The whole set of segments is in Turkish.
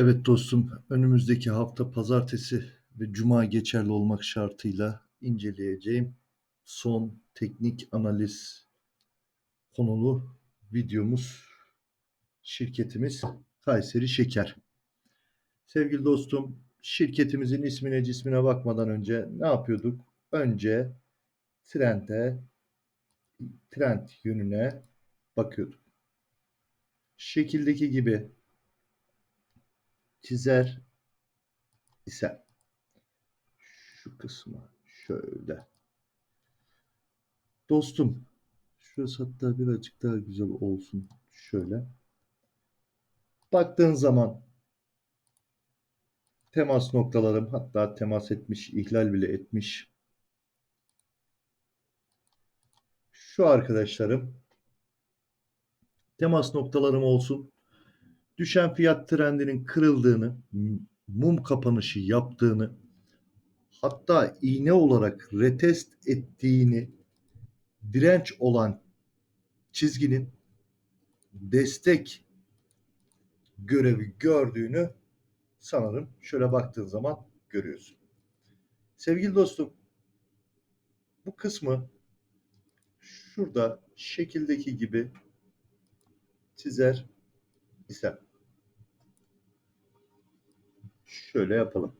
Evet dostum, önümüzdeki hafta pazartesi ve cuma geçerli olmak şartıyla inceleyeceğim son teknik analiz konulu videomuz şirketimiz Kayseri Şeker. Sevgili dostum, şirketimizin ismine cismine bakmadan önce ne yapıyorduk? Önce trende, trend yönüne bakıyorduk. Şekildeki gibi çizer ise şu kısmı şöyle. Dostum şurası hatta birazcık daha güzel olsun şöyle. Baktığın zaman temas noktalarım hatta temas etmiş, ihlal bile etmiş. Şu arkadaşlarım temas noktalarım olsun düşen fiyat trendinin kırıldığını, mum kapanışı yaptığını, hatta iğne olarak retest ettiğini, direnç olan çizginin destek görevi gördüğünü sanırım şöyle baktığın zaman görüyorsun. Sevgili dostum, bu kısmı şurada şekildeki gibi çizer isem şöyle yapalım.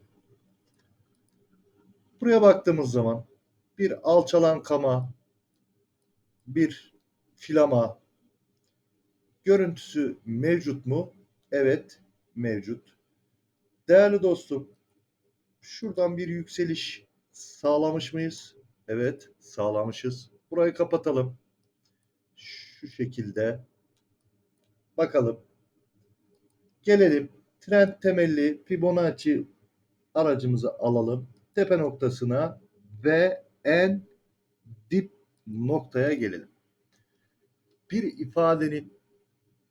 Buraya baktığımız zaman bir alçalan kama, bir filama görüntüsü mevcut mu? Evet, mevcut. Değerli dostum, şuradan bir yükseliş sağlamış mıyız? Evet, sağlamışız. Burayı kapatalım. Şu şekilde. Bakalım. Gelelim trend temelli Fibonacci aracımızı alalım. Tepe noktasına ve en dip noktaya gelelim. Bir ifadenin,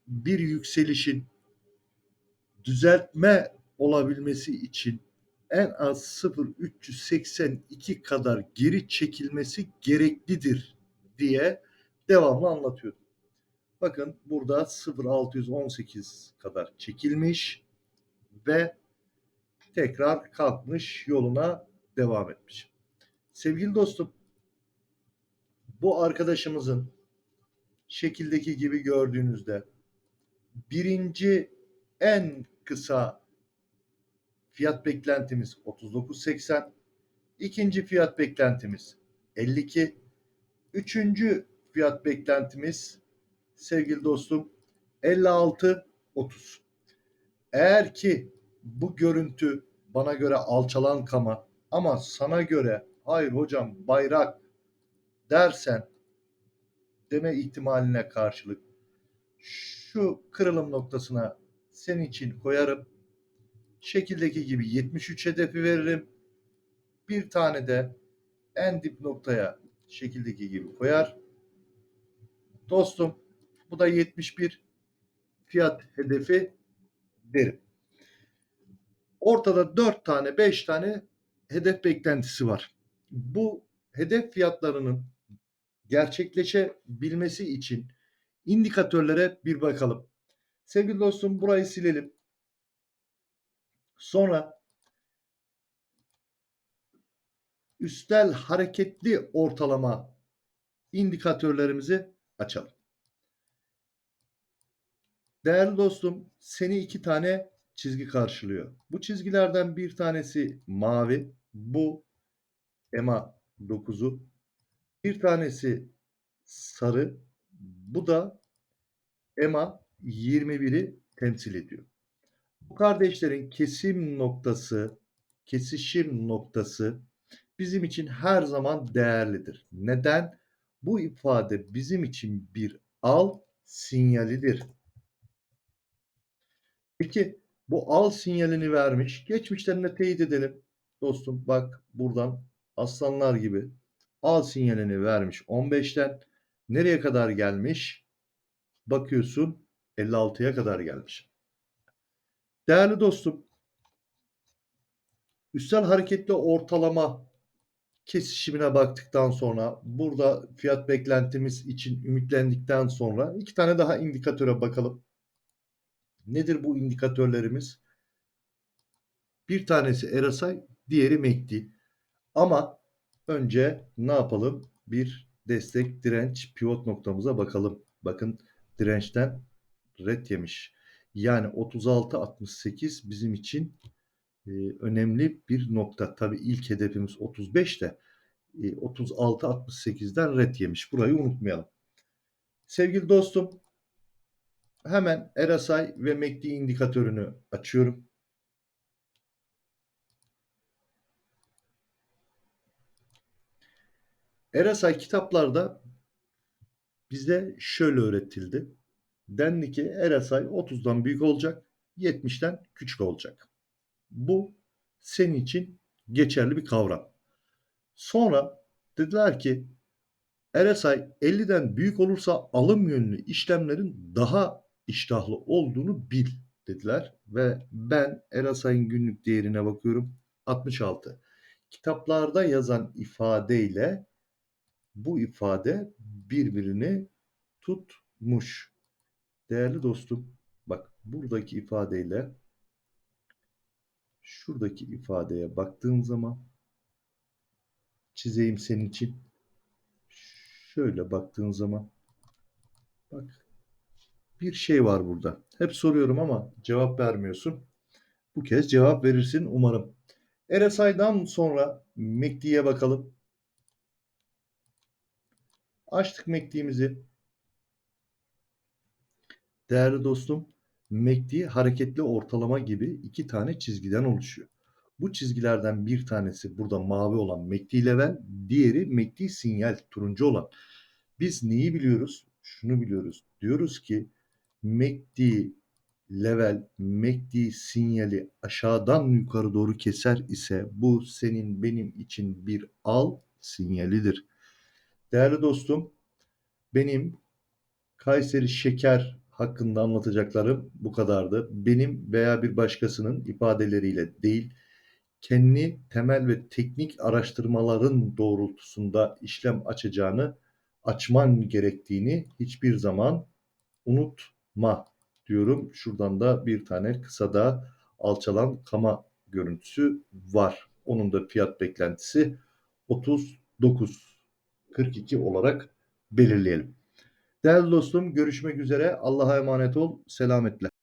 bir yükselişin düzeltme olabilmesi için en az 0.382 kadar geri çekilmesi gereklidir diye devamlı anlatıyordum. Bakın burada 0.618 kadar çekilmiş ve tekrar kalkmış yoluna devam etmiş. Sevgili dostum bu arkadaşımızın şekildeki gibi gördüğünüzde birinci en kısa fiyat beklentimiz 39.80. İkinci fiyat beklentimiz 52. Üçüncü fiyat beklentimiz sevgili dostum 56.30. Eğer ki bu görüntü bana göre alçalan kama ama sana göre hayır hocam bayrak dersen deme ihtimaline karşılık şu kırılım noktasına senin için koyarım. Şekildeki gibi 73 hedefi veririm. Bir tane de en dip noktaya şekildeki gibi koyar. Dostum bu da 71 fiyat hedefi derim. Ortada 4 tane 5 tane hedef beklentisi var. Bu hedef fiyatlarının gerçekleşebilmesi için indikatörlere bir bakalım. Sevgili dostum burayı silelim. Sonra üstel hareketli ortalama indikatörlerimizi açalım. Değerli dostum, seni iki tane çizgi karşılıyor. Bu çizgilerden bir tanesi mavi, bu EMA 9'u. Bir tanesi sarı, bu da EMA 21'i temsil ediyor. Bu kardeşlerin kesim noktası, kesişim noktası bizim için her zaman değerlidir. Neden? Bu ifade bizim için bir al sinyalidir. Peki bu al sinyalini vermiş. Geçmişlerine teyit edelim. Dostum bak buradan aslanlar gibi al sinyalini vermiş 15'ten nereye kadar gelmiş? Bakıyorsun 56'ya kadar gelmiş. Değerli dostum, üstel hareketli ortalama kesişimine baktıktan sonra burada fiyat beklentimiz için ümitlendikten sonra iki tane daha indikatöre bakalım. Nedir bu indikatörlerimiz? Bir tanesi RSI, diğeri MACD. Ama önce ne yapalım? Bir destek, direnç, pivot noktamıza bakalım. Bakın dirençten red yemiş. Yani 36-68 bizim için e, önemli bir nokta. Tabii ilk hedefimiz 35 de e, 36-68'den red yemiş. Burayı unutmayalım. Sevgili dostum hemen RSI ve MACD indikatörünü açıyorum. RSI kitaplarda bize şöyle öğretildi. Dendi ki RSI 30'dan büyük olacak, 70'ten küçük olacak. Bu senin için geçerli bir kavram. Sonra dediler ki RSI 50'den büyük olursa alım yönlü işlemlerin daha iştahlı olduğunu bil dediler ve ben RSI'nin günlük değerine bakıyorum 66. Kitaplarda yazan ifadeyle bu ifade birbirini tutmuş. Değerli dostum, bak buradaki ifadeyle şuradaki ifadeye baktığım zaman çizeyim senin için. Şöyle baktığın zaman bak bir şey var burada. Hep soruyorum ama cevap vermiyorsun. Bu kez cevap verirsin umarım. RSI'dan sonra MACD'ye bakalım. Açtık MACD'mizi. Değerli dostum, MACD hareketli ortalama gibi iki tane çizgiden oluşuyor. Bu çizgilerden bir tanesi burada mavi olan MACD level, diğeri MACD sinyal turuncu olan. Biz neyi biliyoruz? Şunu biliyoruz. Diyoruz ki MACD level, MACD sinyali aşağıdan yukarı doğru keser ise bu senin benim için bir al sinyalidir. Değerli dostum, benim Kayseri Şeker hakkında anlatacaklarım bu kadardı. Benim veya bir başkasının ifadeleriyle değil, kendi temel ve teknik araştırmaların doğrultusunda işlem açacağını açman gerektiğini hiçbir zaman unutma diyorum. Şuradan da bir tane kısa da alçalan kama görüntüsü var. Onun da fiyat beklentisi 39 42 olarak belirleyelim. Değerli dostum görüşmek üzere. Allah'a emanet ol. Selametle.